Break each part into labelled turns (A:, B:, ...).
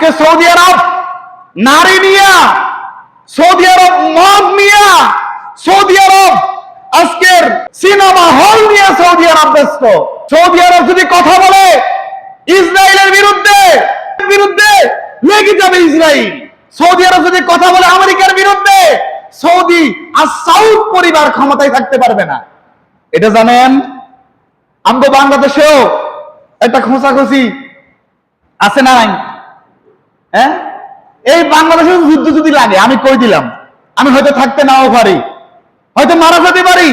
A: আজকে সৌদি আরব, নারী নিয়া সৌদি আরব মদ নিয়া সৌদি আরব আজকের সিনেমা হল নিয়ে সৌদি আরব ব্যস্ত। সৌদি আরব যদি কথা বলে, ইসরায়েলের বিরুদ্ধে বিরুদ্ধে লেগে যাবে ইসরায়েল। সৌদি আরব যদি কথা বলে আমেরিকার বিরুদ্ধে, সৌদি আর সাউথ পরিবার ক্ষমতায় থাকতে পারবে না। এটা জানেন আমগো বাংলাদেশেও একটা খোঁচাখুচি আছে নাই? হ্যাঁ? এই বাংলাদেশের যুদ্ধ যদি লাগে, আমি কই দিলাম? আমি হয়তো থাকতে নাও পারি। হয়তো মারা যেতে পারি।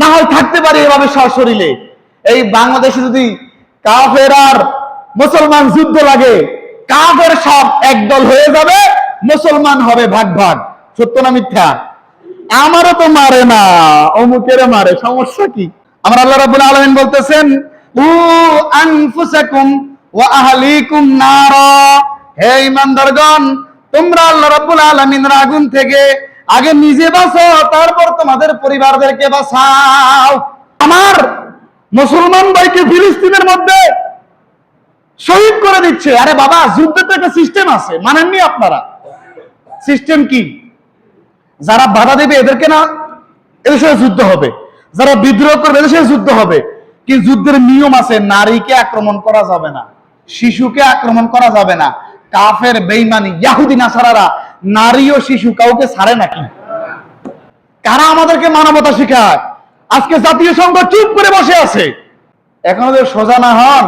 A: না হয় থাকতে পারি এভাবে সশরীরে। এই বাংলাদেশে যদি কাফের আর মুসলমান যুদ্ধ লাগে, কাফের সব একদল হয়ে যাবে, মুসলমান হবে ভাগ ভাগ। সত্য না মিথ্যা? আমারও তো মারে না অমুকের মারে, সমস্যা কি? আমার আল্লাহ রাব্বুল আলামিন বলতেছেন, উ আনফুসাকুম ওয়া আহলিকুম নারা। হে ইমানদারগণ, তোমরা আল্লাহ রাব্বুল আলামিনের আগুন থেকে আগে নিজে বাঁচো, তারপর তোমাদের পরিবারদেরকে বাঁচাও। আমার মুসলমান ভাইকে ফিলিস্তিনের মধ্যে শহীদ করে দিচ্ছে। আরে বাবা যুদ্ধের তো একটা সিস্টেম আছে, মানেননি আপনারা? সিস্টেম কি? যারা বাধা দেবে এদেরকে না, এদের সাথে যুদ্ধ হবে। যারা বিদ্রোহ করবে, এদের সাথে যুদ্ধ হবে। কি যুদ্ধের নিয়ম আছে, নারীকে আক্রমণ করা যাবে না, শিশুকে আক্রমণ করা যাবে না। কাফের বেইমানি ইয়াহুদি, নাসারারা, নারী ও শিশু কাউকে ছাড়ে নাকি? কারা আমাদেরকে মানবতা শেখায়? আজকে জাতীয় সংঘ চুপ করে বসে আছে। এখন ওদের সোজা না হন,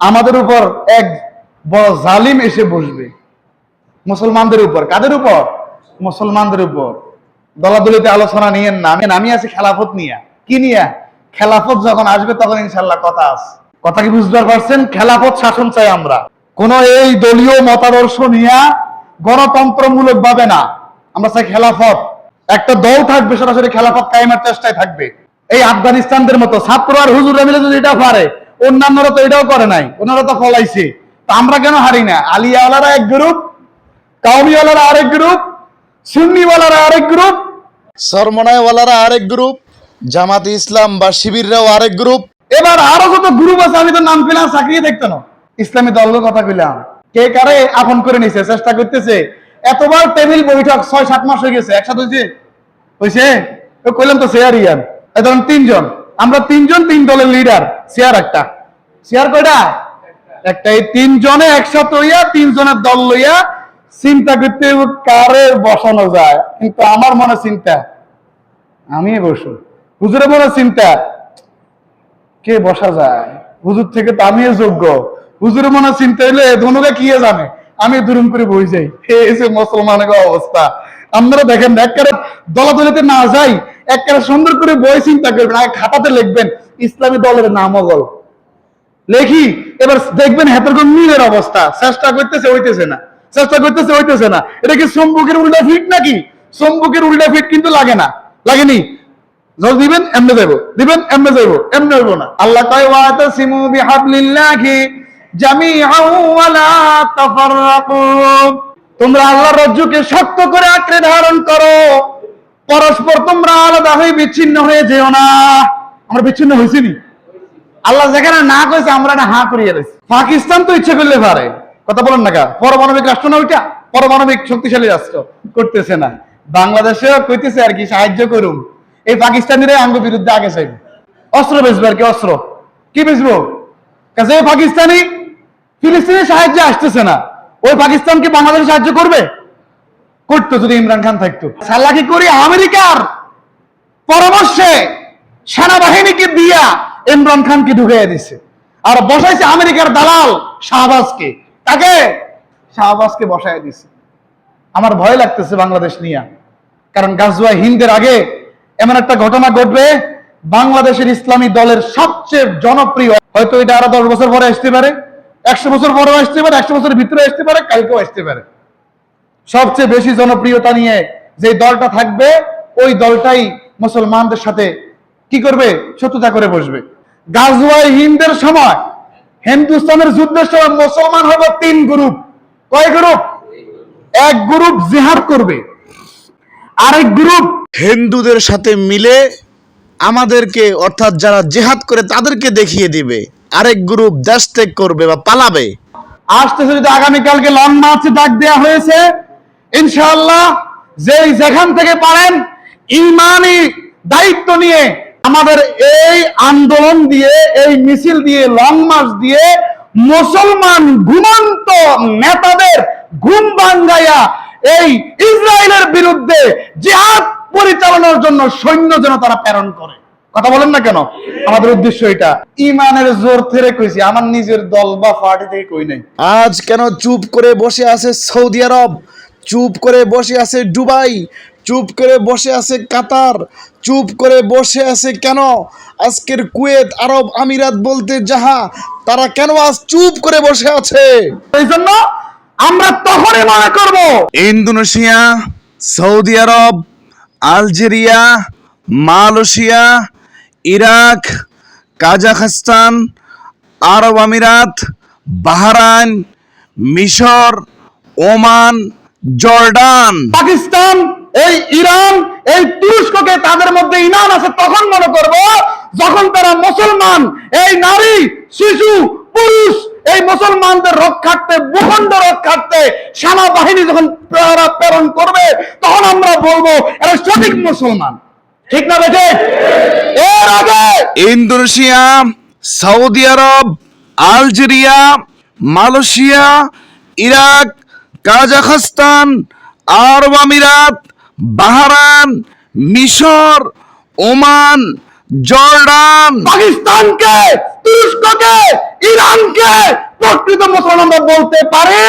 A: আমাদের উপর এক বড় জালিম এসে বসবে। মুসলমানদের উপর। কাদের উপর? মুসলমানদের উপর। দলাদলিতে আলোচনা নিয়েন না। আমি আমি আছি খেলাফত নিয়ে। কি নিয়ে? খেলাফত যখন আসবে তখন ইনশাল্লাহ কথা আছে। কথা কি বুঝতে পারছেন? খেলাফত শাসন চাই আমরা। কোন এই দলীয় মতাদর্শ নিয়ে গণতন্ত্রমূলক ভাবে না। আমরা চাই খেলাফত। একটা দল থাকবে, সরাসরি খেলাফত কায়েমের চেষ্টায় থাকবে। এই আফগানিস্তানদের মতো ছাত্র আর হুজুররা মিলে যদি এটা পারে, অন্যান্যরা তো এটাও করে নাই, ওনারা তো ফলাইছে। তা আমরা কেন হারি না? আলিয়াওয়ালারা এক গ্রুপ, কাউমিওয়ালারা আরেক গ্রুপ, সুন্নিওয়ালারা আরেক গ্রুপ
B: সরমনায়ওয়ালারা আরেক গ্রুপ, জামাত ইসলাম বা শিবিররাও আরেক গ্রুপ।
A: এবার আরও কত গ্রুপ আছে, আমি তো নাম পেলাম চাকরি দেখতো না। ইসলামী দলের কথা কইলাম। কে কারে আপন করে নিছে, চেষ্টা করতেছে। এতবার টেবিল বৈঠক ছয়, সাত মাস হয়ে গেছে, একসাথে হয়েছে হয়েছে কইলাম তো শেয়ার ইয়ান ধরুন তিনজন। আমরা তিনজন তিন দলের লিডার শেয়ার একটা। শেয়ার কয়টা? একটা এই তিনজনে একসাথে হইয়া, তিনজনের দল লইয়া চিন্তা করতে কারে বসানো যায়। কিন্তু আমার মনে চিন্তা আমি বসু। হুজুরে মনে চিন্তা, কে বসা যায়? হুজুর থেকে তো আমিও যোগ্য। হুজুরে মনে চিন্তা হইলে ধনুকে কি জানে? আমি দুরুম করে বই যাই। এই যে মুসলমানের অবস্থা। আপনারা দেখেন, একবারে দলাদলিতে না যাই, একবারে সুন্দর করে বই চিন্তা করবেন। আগে খাতাতে লিখবেন, ইসলামী দলের নামগল লেখি, এবার দেখবেন হেতরকম মিলের অবস্থা। চেষ্টা করতেছে, হইতেছে না। চেষ্টা করতেছে, হইতেছে না। এটা কি সম্মুখের উল্টা ফিট নাকি? সম্মুখের উল্টা ফিট কিন্তু লাগে না। লাগেনি। জল দিবেন, এমনে যাইব দিবেন, এমনে যাইব এমনে হইব না। আল্লাহ কয় বিহাবলিল্লাহি ওয়া লা তাফাররাকু তোমরা আল্লাহর রজ্জুকে শক্ত করে আঁকড়ে ধারণ করো। পরস্পর তোমরা আলাদা হয়ে বিচ্ছিন্ন হয়ে যেও না। আমরা বিচ্ছিন্ন হয়েছি নি? আল্লাহ যেখানে না কইছে, আমরা না হা করিয়ে রয়েছি পাকিস্তান তো ইচ্ছে করলে পারে। কথা বলেন না পরমাণবিক রাষ্ট্র না ওইটা? পরমাণবিক শক্তিশালী রাষ্ট্র করতেছে না। বাংলাদেশেও কইতেছে আর কি, সাহায্য করুন এই পাকিস্তানিরা আঙ্গ বিরুদ্ধে আগে চাইবে। অস্ত্র বেচবে আর কি, অস্ত্র। কি বেচবো? কাজে পাকিস্তানি ফিলিস্তিনের সাহায্যে আসতেছে না। ওই পাকিস্তানকে বাংলাদেশ সাহায্য করবে? করতো যদি ইমরান খান থাকতো। সাল্লাকি করি আমেরিকার পরামর্শে সেনাবাহিনীকে দিয়া ইমরান খানকে ঢুকিয়ে দিছে। আর বসাইছে আমেরিকার দালাল শাহবাজকে। তাকে শাহবাজকে বসায় দিছে। আমার ভয় লাগতেছে বাংলাদেশ নিয়ে। কারণ গাজওয়া হিন্দের আগে এমন একটা ঘটনা ঘটবে, বাংলাদেশের ইসলামী দলের সবচেয়ে জনপ্রিয়, হয়তো এটা আরও দশ বছর পরে আসতে পারে একশো বছর পরেও আসতে পারে, একশো বছরের ভিতরে আসতে পারে, কালকেও আসতে পারে। সবচেয়ে বেশি জনপ্রিয়তা নিয়ে যে দলটা থাকবে, ওই দলটাই মুসলমানদের সাথে কি করবে? শত্রুতা করে বসবে। গাজওয়াই হিন্দের সময়, হিন্দুস্তানের যুদ্ধের সময় মুসলমান হবে তিন গ্রুপ। কয় গ্রুপ? এক গ্রুপ জিহাদ করবে, আরেক গ্রুপ
B: হিন্দুদের সাথে মিলে আমাদেরকে, অর্থাৎ যারা জেহাদ করে তাদেরকে দেখিয়ে দিবে। আরেক গ্রুপ দেশ ত্যাগ করবে বা পালাবে।
A: আসতেছে যদি আগামীকালকে লং মার্চে ডাক দেওয়া হয়েছে, ইনশাআল্লাহ যেই যেখান থেকে পারেন ইমানি দায়িত্ব নিয়ে আমাদের এই আন্দোলন দিয়ে, এই মিছিল দিয়ে লং মার্চ দিয়ে মুসলমান ঘুমন্ত নেতাদের ঘুম ভাঙ্গাইয়া এই ইসরায়েলের বিরুদ্ধে জিহাদ পরিচালনার জন্য সৈন্য যেন তারা প্রেরণ করে। কথা বলেন না কেন? আমাদের উদ্দেশ্য এটা। ইমানের জোর থেকে কইছি আমার নিজের দল বা পার্টি থেকে কই নাই।
B: আজ কেন চুপ করে বসে আছে সৌদি আরব? চুপ করে বসে আছে দুবাই? চুপ করে বসে আছে কাতার? চুপ করে বসে আছে কেন? আজকের কুয়েত আরব আমিরাত বলতে যাহা তারা কেন আজ চুপ করে বসে আছে?
A: এই জন্য আমরা তখনই মনে করব।
B: ইন্দোনেশিয়া সৌদি আরব আলজেরিয়া মালয়েশিয়া ইরাক, কাজাখস্তান, আরব আমিরাত, বাহরাইন, মিশর, ওমান, জর্ডান।
A: পাকিস্তান, এই ইরান, এই তুরস্ককে তাদের মধ্যে ইনান আছে তখন মনে করব যখন তারা মুসলমান, এই নারী, শিশু, পুরুষ, এই মুসলমানদের রক্ষার্থে, ভূখণ্ড রক্ষার্থে সেনাবাহিনী যখন প্রেরণ করবে, তখন আমরা বলব এরা সঠিক মুসলমান। ঠিক না বেঠে? এর আগে
B: ইন্দোনেশিয়া সৌদি আরব আলজেরিয়া মালয়েশিয়া ইরাক কাজাখস্তান আরব আমিরাত বাহরান মিশর ওমান জর্ডান।
A: পাকিস্তানকে তুরস্ককে ইরানকে প্রকৃত মুসলমান আমরা বলতে পারি?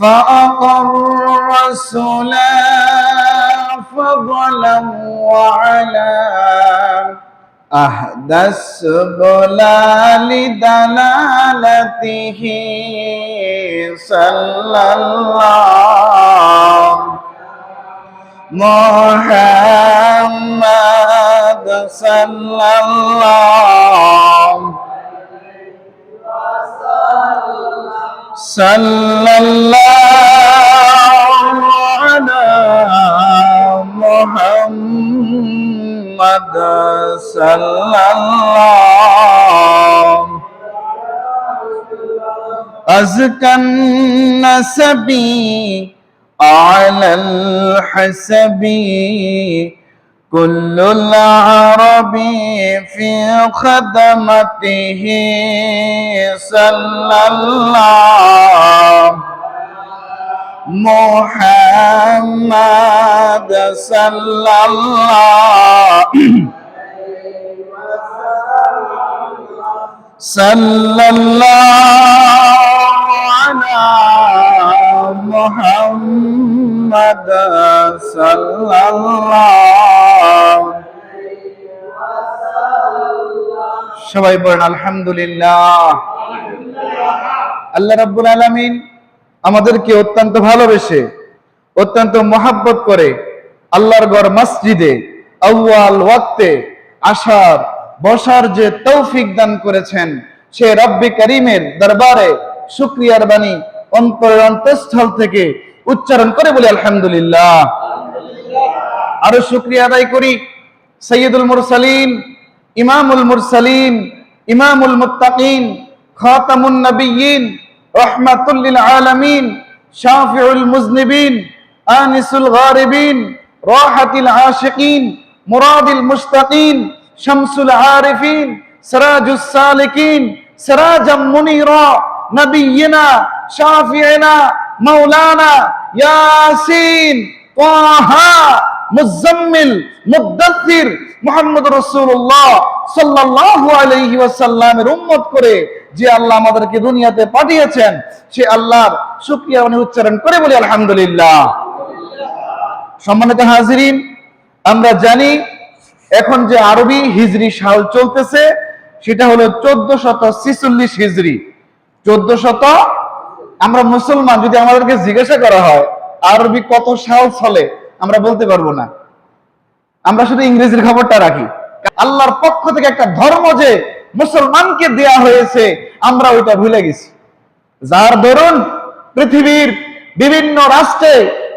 A: فأقر الرسول فضلا وعلا. أهدى السبل لدلالته صلى الله. محمد صلى الله. صلى الله. محمد صلى الله أزكى النسب على الحسب. كل العرب في خدمته صلى الله মোহাম্মদ সাল্লাল্লাহ সাল্লাল্লাহু আলা মোহাম্মদ সাল্লাল্লাহ সবাই বলেন আলহামদুলিল্লাহ আল্লাহ রাব্বুল আলামিন আমাদেরকে অত্যন্ত ভালোবেসে, অত্যন্ত মহাব্বত করে আল্লাহর গড় মসজিদে, আউয়াল ওয়াক্তে আসার, বসার যে তৌফিক দান করেছেন, সে রব্বি করিমের দরবারে শুক্রিয়ার বাণী অন্তরের অন্তঃস্থল থেকে উচ্চারণ করে বলি, আলহামদুলিল্লাহ। আরও শুক্রিয়া আদায় করি সৈয়দুল মুরসালিন, ইমামুল মুরসালিন, ইমামুল মুত্তাকিন, খাতামুন নবিয়্যিন রহমাতুল্লিল আলমিন, শাফিউল মুজনিবিন, আনিসুল গারিবিন, রাহাতিল আশিকিন, মুরাদিল মুস্তাকিন শামসুল আরিফিন, সিরাজুস সালিকিন, সিরাজাম মুনিরা নবিয়িনা শাফিয়িনা মাওলানা, ইয়াসিন طه মুজাম্মিল, মুদাসসির মুহাম্মদ রাসূলুল্লাহ সাল্লাল্লাহু আলাইহি ওয়াসাল্লামের উম্মত করে যে আল্লাহ আমাদেরকে দুনিয়াতে পাঠিয়েছেন, সে আল্লাহর শুকরিয়া মানে উচ্চারণ করে বলি আলহামদুলিল্লাহ। সম্মানিত হাজিরিন, আমরা জানি এখন যে আরবি হিজরি সাল চলতেছে, সেটা হলো চোদ্দ শত ছিচল্লিশ হিজরি। চোদ্দ শত আমরা মুসলমান, যদি আমাদেরকে জিজ্ঞাসা করা হয়, আরবি কত সাল চলে? আমরা বলতে পারব না। আমরা শুধু ইংরেজির খবরটা রাখি। আল্লাহর পক্ষ থেকে একটা ধর্ম যে মুসলমানকে দেয়া হয়েছে, আমরা ওইটা ভুলে গেছি। যার দরুন পৃথিবীর বিভিন্ন রাষ্ট্রে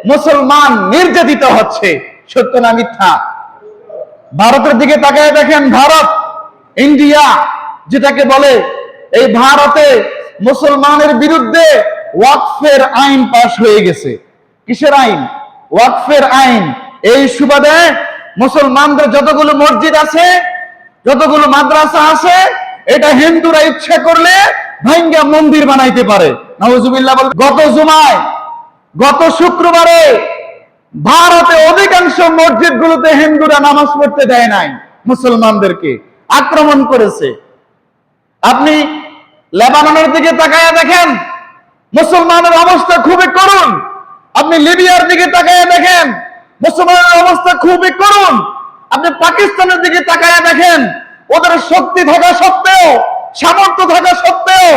A: মুসলমান নির্যাতিত হচ্ছে। সত্য না মিথ্যা? ভারতের দিকে তাকায় দেখেন ভারত, ইন্ডিয়া, যেটাকে বলে এই ভারতে মুসলমানের বিরুদ্ধে ওয়াকফের আইন পাশ হয়ে গেছে। কিসের আইন? ওয়াকফের আইন। এই সুবাদে মুসলমানদের যতগুলো মসজিদ আছে, যতগুলো মাদ্রাসা আছে, এটা হিন্দুরা ইচ্ছা করলে ভাঙ্গা মন্দির বানাইতে পারে। গত জুমায়, গত শুক্রবারে ভারতে অধিকাংশ মসজিদগুলোতে হিন্দুরা নামাজ পড়তে দেয় নাই, মুসলমানদেরকে আক্রমণ করেছে। আপনি লেবাননের দিকে তাকায় দেখেন, মুসলমানের অবস্থা খুবই করুণ। আপনি লিবিয়ার দিকে তাকায় দেখেন, মুসলমানের অবস্থা খুবই করুন আপনি পাকিস্তানের দিকে তাকায় দেখেন, ওদের শক্তি থাকা সত্ত্বেও, সামর্থ্য থাকা সত্ত্বেও,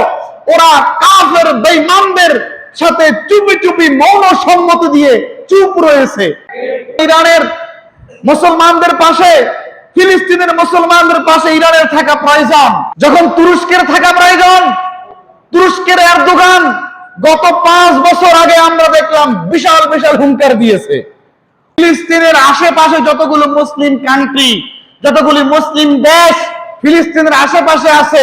A: ওরা কাফের বেঈমানদের সাথে চুপি চুপি মৌন সম্মতি দিয়ে চুপ রয়েছে। ইরানের মুসলমানদের পাশে, ফিলিস্তিনের মুসলমানদের পাশে ইরানের থাকা প্রয়োজন। যখন তুরস্কের থাকা প্রয়োজন, তুরস্কের এরদোগান গত পাঁচ বছর আগে আমরা দেখলাম বিশাল বিশাল হুঙ্কার দিয়েছে। ফিলিস্তিনের আশেপাশে যতগুলো মুসলিম কান্ট্রি যতগুলি মুসলিম দেশ ফিলিস্তিনের আশেপাশে আছে,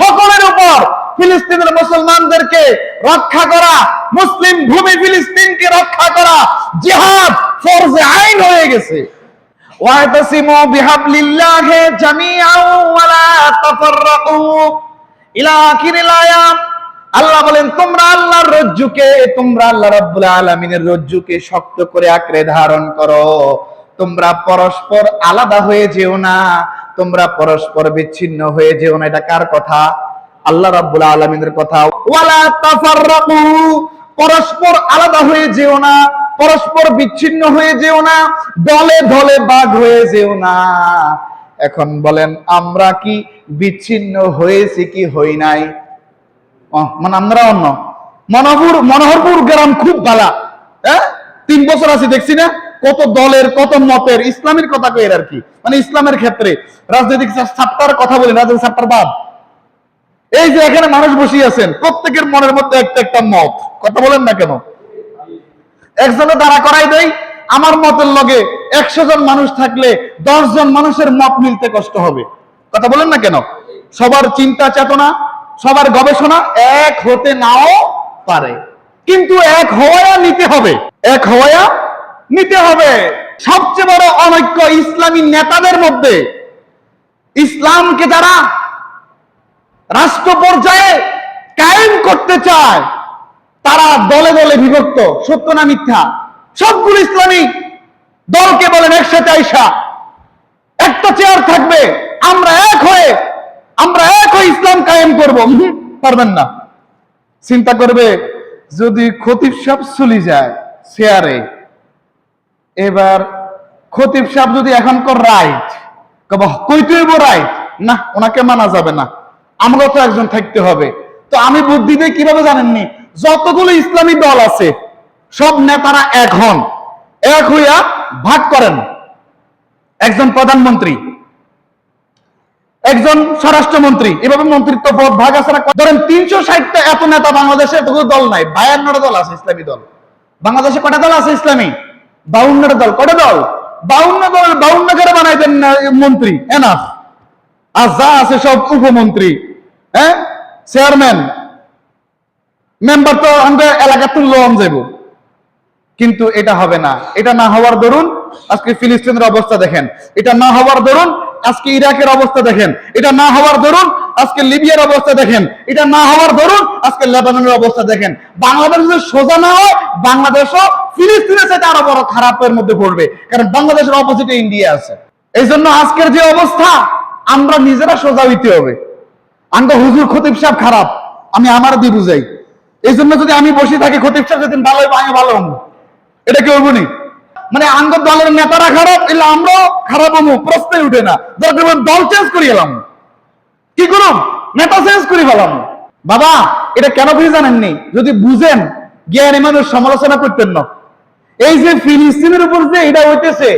A: সকলের উপর ফিলিস্তিনের মুসলমানদেরকে রক্ষা করা, মুসলিম ভূমি ফিলিস্তিনকে রক্ষা করা জিহাদ ফরজে আইন হয়ে গেছে। ওয়াতাসিমু বিহাবলিল্লাহি জামিআন ওয়া লা তাফাররাকু ইলা আখিরিল আয়াত আল্লাহ বলেন, তোমরা আল্লাহর রজ্জুকে, তোমরা আল্লাহ রাব্বুল আলামিনের রজ্জুকে শক্ত করে আঁকড়ে ধারণ করো। তোমরা পরস্পর আলাদা হয়ে যেও না, তোমরা পরস্পর বিচ্ছিন্ন হয়ে যেও না। এটা কার কথা? আল্লাহ রাব্বুল আলামিনের কথা। ওয়ালা তাফাররাকু, পরস্পর আলাদা হয়ে যেও না, পরস্পর বিচ্ছিন্ন হয়ে যেও না, দলে দলে বাঘ হয়ে যেও না। এখন বলেন, আমরা কি বিচ্ছিন্ন হয়েছি কি হই নাই? মানে আমরা অন্য। মনোহরপুর মনোহরপুর গ্রাম খুব ভালা হ্যাঁ? তিন বছর আছি, দেখছি না? কত দলের, কত মতের, ইসলামের কথা কই আর কি? মানে ইসলামের ক্ষেত্রে। রাজনৈতিক সাপ্তার কথা বলি, রাজনৈতিক সাপ্তার বাদ। এই যে এখানে মানুষ বসে আছেন, প্রত্যেকের মনের মধ্যে একটা একটা মত। কথা বলেন না কেন? একজনে দাঁড়া করাই দেই আমার মতের লগে একশো জন মানুষ থাকলে দশ জন মানুষের মত মিলতে কষ্ট হবে। কথা বলেন না কেন? সবার চিন্তা, চেতনা সবার গবেষণা এক হতে নাও পারে। কিন্তু এক হওয়া নিতে হবে। এক হওয়া নিতে হবে। সবচেয়ে বড় অনৈক্য ইসলামী নেতাদের মধ্যে ইসলামকে যারা রাষ্ট্র পর্যায়ে কায়েম করতে চায়, তারা দলে দলে বিভক্ত। সত্য না মিথ্যা? সবগুলো ইসলামী দলকে বলেন একসাথে আইসা। একটা চেয়ার থাকবে। আমরা এক হয়ে আমরা এক ইসলাম কায়েম করব। পারবেন না। চিন্তা করবে, যদি খতিব সাহেব চলে যায় চেয়ারে এবার খতিব সাহেব যদি এখনকার রাইট কইতে হইব রাইট না, ওনাকে মানা যাবে না। আমরাও তো একজন থাকতে হবে। তো আমি বুদ্ধি দিয়ে কীভাবে জানেননি? যতগুলো ইসলামী দল আছে, সব নেতারা এক হন, এক হইয়া ভাগ করেন। একজন প্রধানমন্ত্রী একজন স্বরাষ্ট্রমন্ত্রী, এভাবে মন্ত্রিত্ব পদ ভাগ না? ধরেন তিনশো ষাটটা এত নেতা বাংলাদেশে এতগুলো দল নাই, বায়ান্নটা দল আছে ইসলামী দল। বাংলাদেশে কটা দল আছে ইসলামী? বাউন্নটা দল। কটা দল? বাউন্ন দল, বাউন্ন করে বানাইতেন না মন্ত্রী এনাফ আর যা আছে সব উপমন্ত্রী হ্যাঁ? চেয়ারম্যান। মেম্বার তো আমরা এলাকার তুললো যাইব। কিন্তু এটা হবে না। এটা না হওয়ার দরুন, আজকে ফিলিস্তিনের অবস্থা দেখেন। এটা না হওয়ার দরুন আজকে ইরাকের অবস্থা দেখেন, এটা না হওয়ার দরুন, আজকে লিবিয়ার অবস্থা দেখেন, এটা না হওয়ার ধরুন আজকে লেবাননের অবস্থা দেখেন। বাংলাদেশ যদি সোজা না হয়, বাংলাদেশও ফিলিস্তিনের সাথে আরও বড় খারাপের মধ্যে পড়বে, কারণ বাংলাদেশের অপোজিটে ইন্ডিয়া আছে। এই জন্য আজকের যে অবস্থা, আমরা নিজেরা সোজা হইতে হবে। আমরা হুজুর খতিব সাহেব খারাপ, আমি আমার দিয়ে বুঝাই এই জন্য যদি আমি বসে থাকি, খতিব সাহেব যেদিন ভালো হইব আমি ভালো হব। এটা কি হইব নি? মানে আঙ্গ দলের নেতারা খারাপ, এলে আমরাও খারাপ হব প্রশ্নই উঠে না। দরকার দল চেঞ্জ করি এলাম। কি করুম? নেতা চেঞ্জ করে ফেলাম। বাবা, এটা কেন বুঝে জানেননি? যদি বুঝেন, জ্ঞানী মানুষ সমালোচনা করতেন না। এই যে ফিলিস্তিনের উপর যে এটা হইতেছে,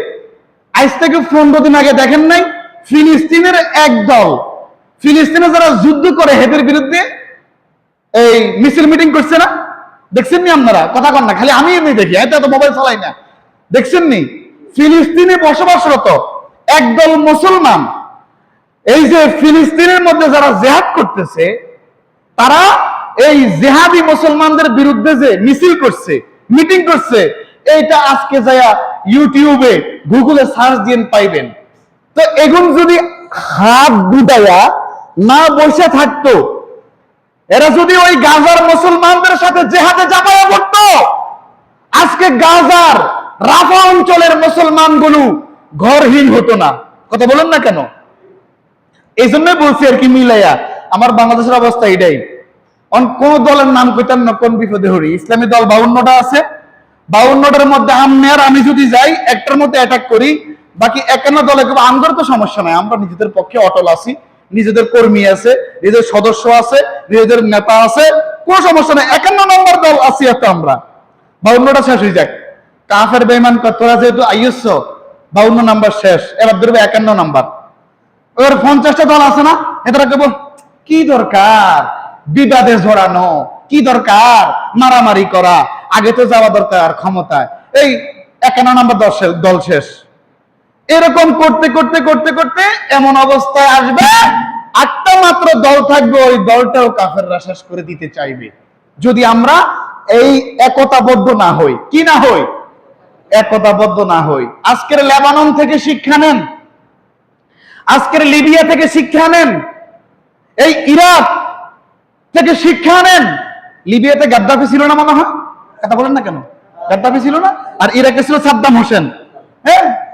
A: আজ থেকে পনেরো দিন আগে দেখেন নাই, ফিলিস্তিনের এক দল, ফিলিস্তিনে যারা যুদ্ধ করে হেদের বিরুদ্ধে, এই মিছিল মিটিং করছে না? দেখছেন নি আপনারা? কথা কন না, খালি আমি এমনি দেখি এত মোবাইল চালাই না। দেখছেন নি ফিলিস্তিনে বসবাসরত একদল মুসলমান। এই যে ফিলিস্তিনের মধ্যে যারা জেহাদ করতেছে, তারা এই জেহাদি মুসলমানদের বিরুদ্ধে যে মিছিল করছে, মিটিং করছে, এইটা আজকে যায়া ইউটিউবে, গুগলে সার্চ দিয়ে পাইবেন। তো এগুন যদি হাত গুটাইয়া না বসে থাকতো, এরা যদি ওই গাজার মুসলমানদের সাথে জেহাদে জাপায়া পড়তো, আজকে গাজার রাফা অঞ্চলের মুসলমানগুলো ঘরহীন হতো না। কথা বলেন না কেন? এই জন্যই বলছি আর কি মিলাইয়া, আমার বাংলাদেশের অবস্থা এটাই। কোন দলের নাম কইতাম না কোন বিপদে হরি। ইসলামী দল বাউন্নটা আছে। বাউন্নটার মধ্যে আমি আর আমি যদি যাই, একটার মধ্যে অ্যাটাক করি, বাকি একান্ন দলে আমগর তো সমস্যা নাই। আমরা নিজেদের পক্ষে অটল আছি, নিজেদের কর্মী আছে, নিজেদের সদস্য আছে, নিজেদের নেতা আছে, কোনো সমস্যা নাই। একান্ন নম্বর দল আছি একটা আমরা। বাউন্নটা শেষ হয়ে যাক। কাফের বেমান তোরা যেহেতু আইএস বাউন্ন নাম্বার শেষ, এবার ধরবে একান্ন নাম্বার। ওর পঞ্চাশটা দল আছে না এদের কেবল কি দরকার? বিবাদে জড়ানো, কি দরকার? মারামারি করা, আগে তো যাওয়া দরকার ক্ষমতায়। এই একান্ন নম্বর দল শেষ। এরকম করতে করতে করতে করতে এমন অবস্থায় আসবে, আটটা মাত্র দল থাকবে, ওই দলটাও কাফেররা শেষ করে দিতে চাইবে। যদি আমরা এই একতাবদ্ধ না হই, কি না হই? একতাবদ্ধ না হই। আজকের লেবানন থেকে শিক্ষা নেন। আজকের লিবিয়া থেকে শিক্ষা নেন। এই ইরাক থেকে শিক্ষা নেন। লিবিয়াতে গাদ্দাফি ছিল না মনে হয়? কথা বলেন না কেন? গাদ্দাফি ছিল না? আর ইরাকে ছিল সাদ্দাম হোসেন। হ্যাঁ?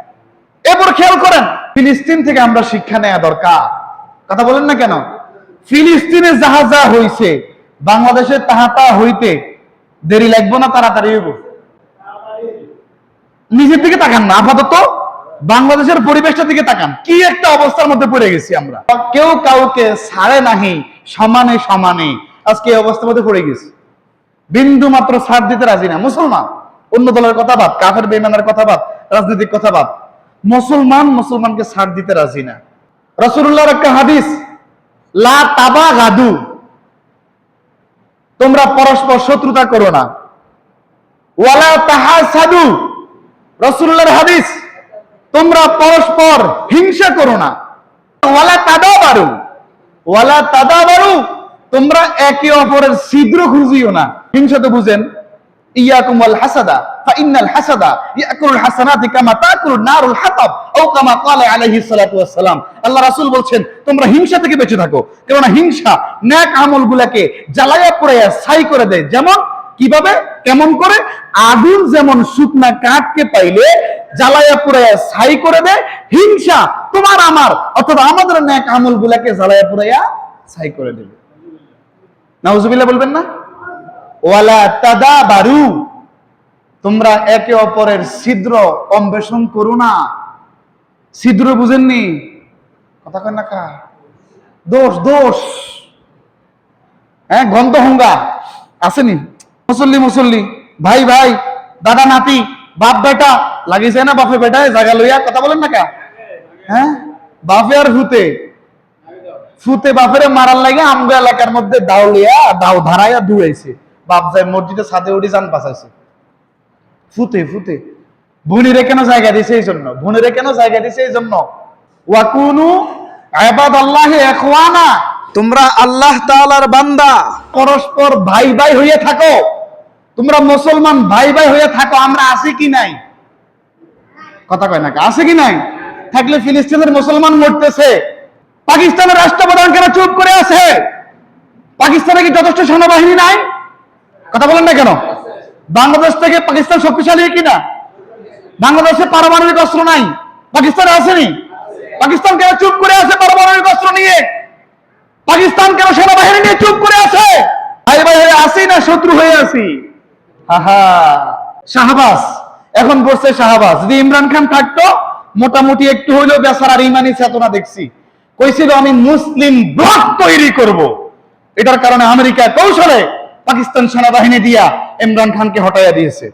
A: এবার খেয়াল করেন, ফিলিস্তিন থেকে আমরা শিক্ষা নেওয়া দরকার। কথা বলেন না কেন? ফিলিস্তিনে যাহা যা হইছে, বাংলাদেশে তাহা তা হইতে দেরি লাগবো না, তাড়াতাড়ি হইব। নিজের দিকে তাকান না, আপাতত বাংলাদেশের পরিবেশটা দিকে তাকান। কি একটা অবস্থার মধ্যে পড়ে গেছি আমরা। কেউ কাউকে ছাড়ে নাহি, সমানে সমানে। আজকে এই অবস্থার মধ্যে পড়ে গেছি। বিন্দু মাত্র ছাড় দিতে রাজি না। মুসলমান, অন্য দলের কথা বাদ, কাফের বেমানের কথা বাদ, রাজনৈতিক কথা বাদ। মুসলমান, মুসলমানকে ছাড় দিতে রাজি না। রসুল্লাহর একটা হাদিস, লা তাবা গাদু তোমরা পরস্পর শত্রুতা করো না। ওয়ালা তাহা সাধু রসুল্লাহর হাদিস, তোমরা পরস্পর হিংসা করো না। ওয়ালা তাদা বারু ওয়ালা তাদা বারু তোমরা একে অপরের ছিদ্র খুঁজিও না। হিংসা তো বুঝেন আল্লাহ বলছেন, তোমরা হিংসা থেকে বেঁচে থাকো। হিংসা আমলগুলোকে জ্বালায়া ছাই করে দেয়। যেমন কীভাবে? কেমন করে? আগুন যেমন শুকনা কাঠকে পাইলে জ্বালায়া পুরাইয়া ছাই করে দেয়, হিংসা তোমার আমার, অথবা আমাদের ন্যাক আমল গুলাকে জ্বালায়া পুরাইয়া ছাই করে দেবে। নাউজুবিল্লাহ বলবেন না? ওয়ালা তাদা বারু তোমরা একে অপরের ছিদ্র অন্বেষণ করো না। ছিদ্র বুঝেননি? কথা কয় না দোষ দোষ। হ্যাঁ গন্ধ হঙ্গা আসেনি? মুসল্লি মুসল্লি। ভাই ভাই, দাদা, নাতি, বাপ, বেটা, লাগিছে না বাপে বেটায় জায়গা লইয়া কথা বলেন না হ্যাঁ? বাপে আর ফুতে। ফুতে বাপেরে মারার লাগে আমগো এলাকার মধ্যে দাও লইয়া, দাও ধারাইয়া ধুয়েছে বাপ যায় মসজিদে ছাদে উঠি যান পাশাইছে ফুতে ফুতে। ভুনিরে কেন জায়গা দিছে এই জন্য? ভুনিরে কেন জায়গা দিছে এই জন্য? ওয়াকুনু আবাদ আল্লাহ এখওয়ানা
B: তোমরা আল্লাহ তাআলার বান্দা।
A: পরস্পর ভাই ভাই হয়ে থাকো। তোমরা মুসলমান ভাই ভাই হয়ে থাকো, আমরা আছি কি নাই? কথা কয় না আছে কি নাই? থাকলে ফিলিস্তিনের মুসলমান মরতেছে। পাকিস্তানের রাষ্ট্রপ্রধান কেন চুপ করে আছে? পাকিস্তানে কি যথেষ্ট সেনাবাহিনী নাই? কথা বলেন না কেন? বাংলাদেশ থেকে পাকিস্তান শক্তিশালী কি না? বাংলাদেশে পারমাণবিক অস্ত্র নাই। পাকিস্তানে আসেনি। পাকিস্তান কেন চুপ করে আছে পারমাণবিক অস্ত্র নিয়ে? পাকিস্তান কেন সেনাবাহিনী নিয়ে চুপ করে আছে? ভাই ভাই হয়ে আসি না শত্রু হয়ে আছি? শাহবাজ। এখন বসছে শাহবাজ, যদি ইমরান খান থাকতো, মোটামুটি একটু হইলেও বেচারার ইমানি চেতনা দেখছি। কইছিল আমি মুসলিম ব্লক তৈরি করব। এটার কারণে আমেরিকা কৌশলে পাকিস্তান সেনাবাহিনী দিয়া ইমরান খানকে হটাইয়া দিয়েছে।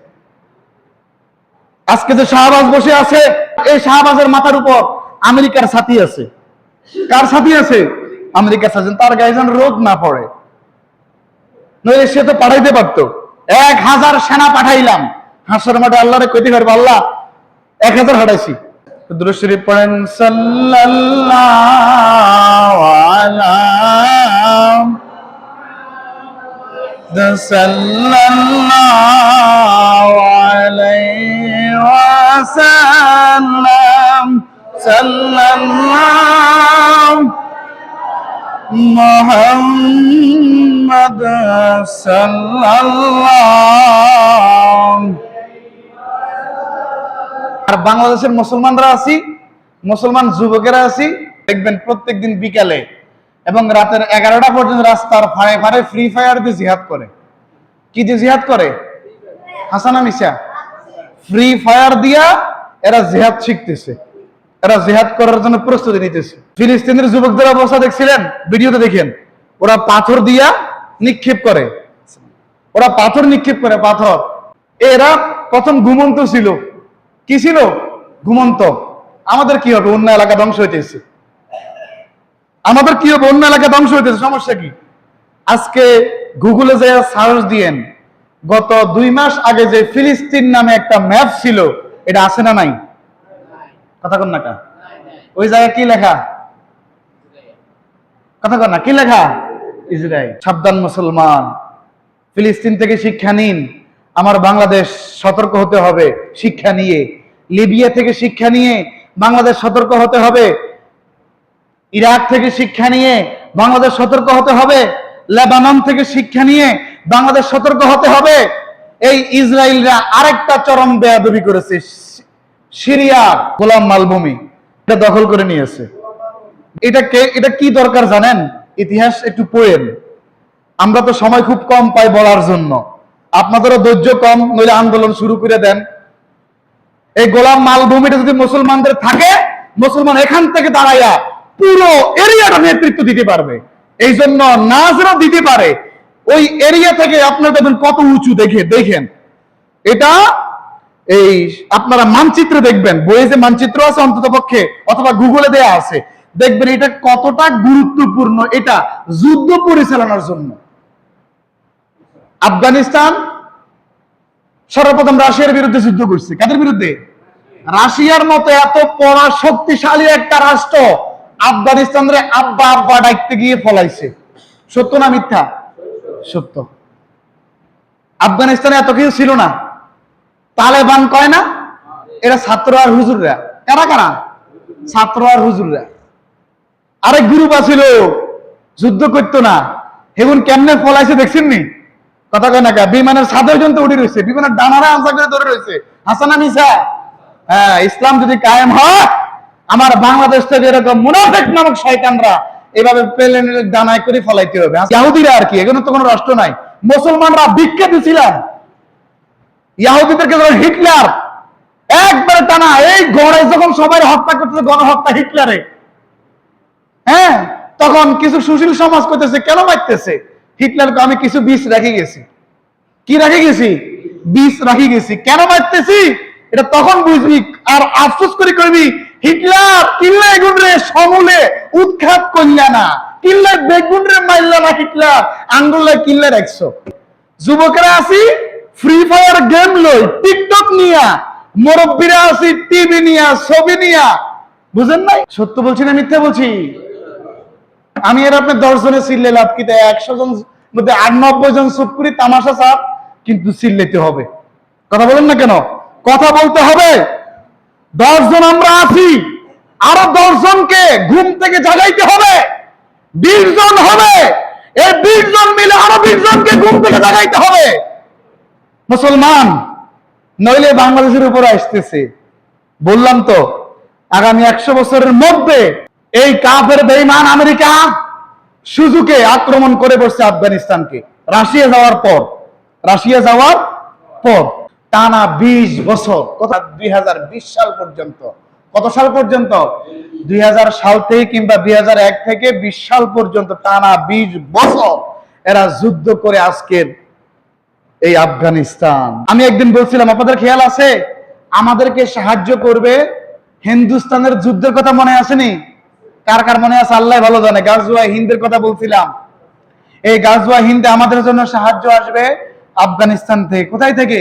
A: আজকে যে শাহবাজ বসে আছে, এই শাহবাজের মাথার উপর আমেরিকার সাথী আছে। কার সাথী আছে? আমেরিকার সাথী তার গায়ে যেন রোদ না পড়ে। নইলে সে তো পাঠাইতে পারতো। এক হাজার সেনা পাঠাইলাম। হাসর মাঠে আল্লাহরে কইতে পারব, আল্লাহ, এক হাজার হাঁটাইছি দুরুশরীফ পড়েন, সাল্লাল্লাহু আলা সাল্লাল্লাহু মোহাম্মদ সাল্লাল্লাহু আর বাংলাদেশের মুসলমানরা আছি, মুসলমান যুবকেরা আছি। দেখবেন প্রত্যেকদিন বিকালে এবং রাতের এগারোটা পর্যন্ত রাস্তার ফাড়ে ফাড়ে ফ্রি ফায়ার দিয়ে জিহাদ করে। কি দিয়ে জিহাদ করে? হাসানা মিশা ফ্রি ফায়ার দিয়া এরা জিহাদ শিখতেছে। এরা জিহাদ করার জন্য প্রস্তুতি নিতেছে। ফিলিস্তিনের যুবকদের অবস্থা দেখছিলেন? ভিডিওতে দেখেন। ওরা পাথর দিয়া নিক্ষেপ করে। ওরা পাথর নিক্ষেপ করে, পাথর। এরা প্রথম ঘুমন্ত ছিল। কি ছিল? ঘুমন্ত। আমাদের কি হবে? অন্য এলাকা ধ্বংস হইতেছে আমাদের কি হবে? অন্য এলাকা ধ্বংস হইতেছে সমস্যা কি? আজকে গুগলে যে সার্চ দিয়েন, গত দুই মাস আগে যে ফিলিস্তিন নামে একটা ম্যাপ ছিল, এটা আছে না নাই? কথা কন না ওই জায়গায় কি লেখা? কথা কন না, কি লেখা? ইসরায়েল, সাবধান মুসলমান। ফিলিস্তিন থেকে শিক্ষা নিন। আমার বাংলাদেশ সতর্ক হতে হবে, শিক্ষা নিয়ে। লিবিয়া থেকে শিক্ষা নিয়ে বাংলাদেশ সতর্ক হতে হবে। ইরাক থেকে শিক্ষা নিয়ে বাংলাদেশ সতর্ক হতে হবে। লেবানন থেকে শিক্ষা নিয়ে বাংলাদেশ সতর্ক হতে হবে। এই ইসরায়েলরা আরেকটা চরম বেয়াদবি করেছে সি- সিরিয়া গোলাম মালভূমি। এটা দখল করে নিয়েছে। এটা কে, এটা কি দরকার জানেন? ইতিহাস একটু পড়েন। আমরা তো সময় খুব কম পাই বলার জন্য। আপনাদেরও ধৈর্য কম, নইলে আন্দোলন শুরু করে দেন। এই গোলাম মালভূমিটা যদি মুসলমানদের থাকে, মুসলমান এখান থেকে দাঁড়াইয়া পুরো এরিয়াটা নেতৃত্ব দিতে পারবে। এই জন্য নাজরা দিতে পারে। ওই এরিয়া থেকে আপনারা দেখবেন কত উঁচু, দেখে, দেখেন। এটা এই আপনারা মানচিত্রে দেখবেন। বইয়ে যে মানচিত্র আছে অন্তত পক্ষে অথবা গুগলে দেয়া আছে। দেখবেন এটা কতটা গুরুত্বপূর্ণ, এটা যুদ্ধ পরিচালনার জন্য। আফগানিস্তান সর্বপ্রথম রাশিয়ার বিরুদ্ধে যুদ্ধ করছে। কাদের বিরুদ্ধে? রাশিয়ার মতো এত পড়া শক্তিশালী একটা রাষ্ট্র আফগানিস্তানের আব্বা আব্বা ডাকতে গিয়ে ফলাইছে। সত্য না মিথ্যা? সত্য। আফগানিস্তানে এত কিছু ছিল না। তালেবান কয় না? এরা ছাত্র আর হুজুররা। কারা কারা? ছাত্র আর হুজুররা। আরেক গ্রুপ আছিল। যুদ্ধ করতো না। হেগুন কেমনে ফলাইছে দেখছেন নি কথা কয় না বিমানের ছাদে পর্যন্ত উঠে রয়েছে। বিমানের ডানারা আনসা করে ধরে রয়েছে। হাসানা মিসা হ্যাঁ ইসলাম যদি কায়েম হয়, আমার বাংলাদেশ থেকে এরকম মুনাফেক নামক শয়তানরা এভাবে প্লেনের ডানায় করে ফলাইতে হবে। ইহুদিরা আর কি? এখানে তো কোনো রাষ্ট্র নাই। মুসলমানরা ভিক্ষা দিছিলাম ইয়াহুদিদেরকে হিটলার। একবারে টানা, এই গড়ে যখন সবাই হত্যা করতেছে, গণহত্যা হিটলারে। তখন কিছু সুশীল সমাজ করতেছে কেন মারতেছে? হিটলারকে আমি কিছু বিষ রেখে গেছি। কি রেখে গেছি? বিষ রাখি গেছি। কেন মারতেছি? এটা তখন বুঝবি আর আফসোস করে করবি, হিটলার, কিল্লা এগুন রে সমূলে উৎখাত করলা না। কিল্লা বেগুন রে মারলা না হিটলার। আঙ্গুলে কিল্লা রাখছো। যুবকেরা আছি ফ্রি ফায়ার গেম লই টিকটক নিয়া, মুরব্বীরা আছি টিভি নিয়া, ছবি নিয়া। বুঝেন নাই? সত্য বলছি না মিথ্যা বলছি? আমি এর আপনার দশ জনে চিল্লে লাভ কি? তাই একশো জন মধ্যে আটানব্বই জন চুপ করি, তামাশা চাপ কিন্তু চিল্লেতে হবে। কথা বলেন না কেন? কথা বলতে হবে। দশ জন আমরা আছি। আরও দশ জনকে ঘুম থেকে জাগাইতে হবে। বিশ জন হবে। এই বিশ জন মিলে আরও বিশ জনকে ঘুম থেকে জাগাইতে হবে। মুসলমান, নইলে বাংলাদেশের উপরে আসতেছে। বললাম তো, আগামী একশো বছরের মধ্যে এই কাফের বেইমান আমেরিকা সুজুকে আক্রমণ করে বসছে আফগানিস্তানকে। রাশিয়া যাওয়ার পর, রাশিয়া যাওয়ার পর টানা বিশ বছর, কথা দুই সাল পর্যন্ত। কত সাল পর্যন্ত? দুই সাল থেকে কিংবা দুই থেকে বিশ সাল পর্যন্ত টানা বিশ বছর এরা যুদ্ধ করে আজকের এই আফগানিস্তান। আমি একদিন বলছিলাম, আপনাদের খেয়াল আছে? আমাদেরকে সাহায্য করবে? হিন্দুস্তানের যুদ্ধের কথা মনে আসেনি? কার কার মনে আছে আল্লাহ ভালো জানে? গাজওয়া হিন্দের কথা বলছিলাম। এই গাজওয়া হিন্দে আমাদের জন্য সাহায্য আসবে আফগানিস্তান থেকে। কোথায় থেকে?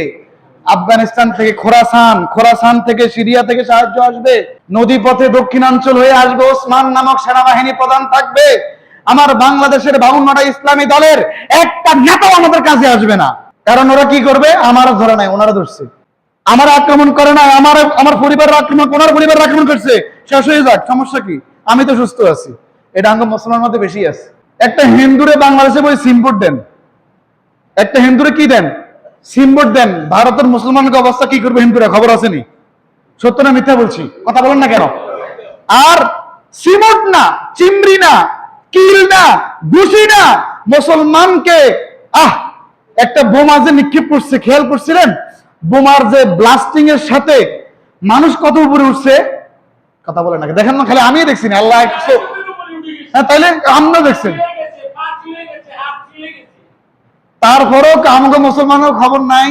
A: আফগানিস্তান থেকে খোরাসান। খোরাসান থেকে সিরিয়া থেকে সাহায্য আসবে। নদী পথে দক্ষিণাঞ্চল হয়ে আসবে ওসমান নামক সেনাবাহিনী প্রধান থাকবে। আমার বাংলাদেশের বাউন্নটা ইসলামী দলের একটা নেতাও আমাদের কাছে আসবে না। কারণ ওরা কি করবে? আমার ধরে নাই, ওনারা ধরছে। আমার আক্রমণ করে না আমার আমার পরিবারের আক্রমণ, ওনার পরিবারের আক্রমণ করছে। শেষ হয়ে যাক, সমস্যা কি? আমি তো সুস্থ আছি। এটা আঙ্গ মুসলমান মধ্যে বেশি আছে। একটা হিন্দুরে বাংলাদেশে বই সিম্পোর্ট দেন। একটা হিন্দুরে কি দেন? সিম্পোর্ট দেন। ভারতের মুসলমানকে অবস্থা কি করবে হিন্দুরা? খবর আসেনি। সত্য না মিথ্যা বলছি? কথা বলেন না কেন? আর সিমট না চিমড়ি না, কিল না ঘুষি না, মুসলমানকে, আহ, একটা বোমা যে নিক্ষেপ করছে, খেয়াল করছিলেন? বোমার যে ব্লাস্টিং এর সাথে মানুষ কত উপরে উঠছে? কথা বলেন না দেখেন না, খালি আমি দেখছি না, আল্লাহ হ্যাঁ তাইলে আমরা দেখছেন। তারপরেও আমাকে মুসলমানের খবর নাই?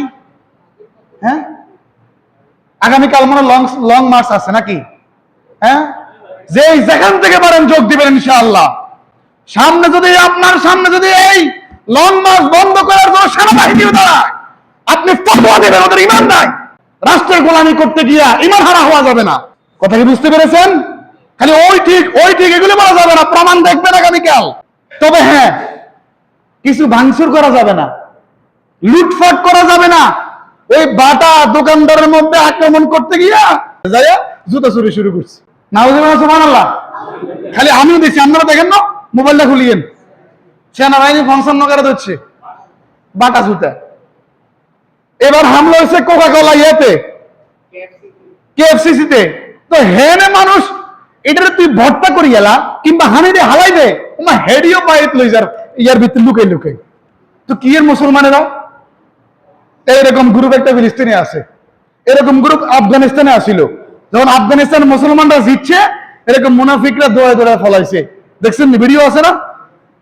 A: হ্যাঁ? আগামীকাল মনে লং লং মার্চ আছে নাকি? হ্যাঁ? যে যেখান থেকে পারেন যোগ দিবেন ইনশাআল্লাহ। সামনে যদি আপনার সামনে যদি এই লং মার্চ বন্ধ করার জন্য সেনাবাহিনীও দাঁড়ায়, আপনি ফতোয়া দেবেন ওদের ইমান নাই। রাষ্ট্রের গোলামি করতে গিয়া ইমান হারা হওয়া যাবে না। কথা কি বুঝতে পেরেছেন? খালি ওই ঠিক ওই ঠিক এগুলো বলা যাবে না প্রমাণ দেখবেন আগামীকাল তবে হ্যাঁ কিছু ভাঙচুর করা যাবে না লুটফাট করা যাবে না। ওই বাটা দোকানদারের মধ্যে আক্রমণ করতে গিয়া যাইয়া জুতা চুরি শুরু করছে। নাউজুবিল্লাহ খালি আমিও দেখছি আপনারা দেখেন না? মোবাইলটা খুলিয়েন। সেনাবাহিনী ফাংশন নগরে ধরছে। বাটা জুতা। এবার হামলা হয়েছে কোকা কোলা ইয়েতে কেএফসিসি তে হেনে মানুষ, এটারে তুই ভর্তা করি গেলা কিংবা হানি দে হালাই দে তোমার হেডিও পাইত লই যার, ইয়ার ভিতরে লুকে লুকে তো কি এর মুসলমানেরা এইরকম গ্রুপ একটা ফিলিস্তিনে আছে। এরকম গ্রুপ আফগানিস্তানে আসিল। যখন আফগানিস্তান মুসলমানরা জিতছে, এরকম মুনাফিকরা দৌড়ে দৌড়ে ফলাইছে। দেখছেন ভিডিও আছে না?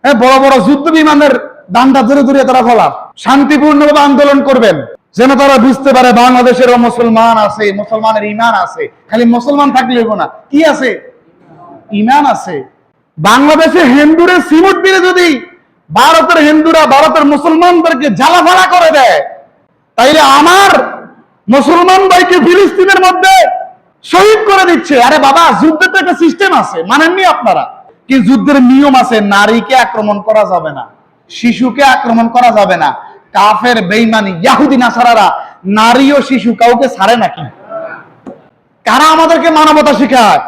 A: হ্যাঁ বড় বড় যুদ্ধ বিমানের ডান্ডা ধরে ধরে তারা ফলা শান্তিপূর্ণভাবে আন্দোলন করবেন। যেন তারা বুঝতে পারে বাংলাদেশেরও মুসলমান আছে, মুসলমানের ইমান আছে। খালি মুসলমান থাকলে হইব না। কি আছে? ইমান আছে। বাংলাদেশে হিন্দুরে সিমুট দিলে যদি ভারতের হিন্দুরা ভারতের মুসলমানদেরকে জ্বালাফালা করে দেয়, তাইলে আমার মুসলমান ভাইকে ফিলিস্তিনের মধ্যে শহীদ করে দিচ্ছে। আরে বাবা, যুদ্ধের তো একটা সিস্টেম আছে। মানেননি আপনারা? কি যুদ্ধের নিয়ম আছে, নারীকে আক্রমণ করা যাবে না, শিশুকে আক্রমণ করা যাবে না। কাফের বেইমানি ইয়াহুদি নাসারারা নারী ও শিশু কাউকে ছাড়ে নাকি? কারা আমাদেরকে মানবতা শেখায়?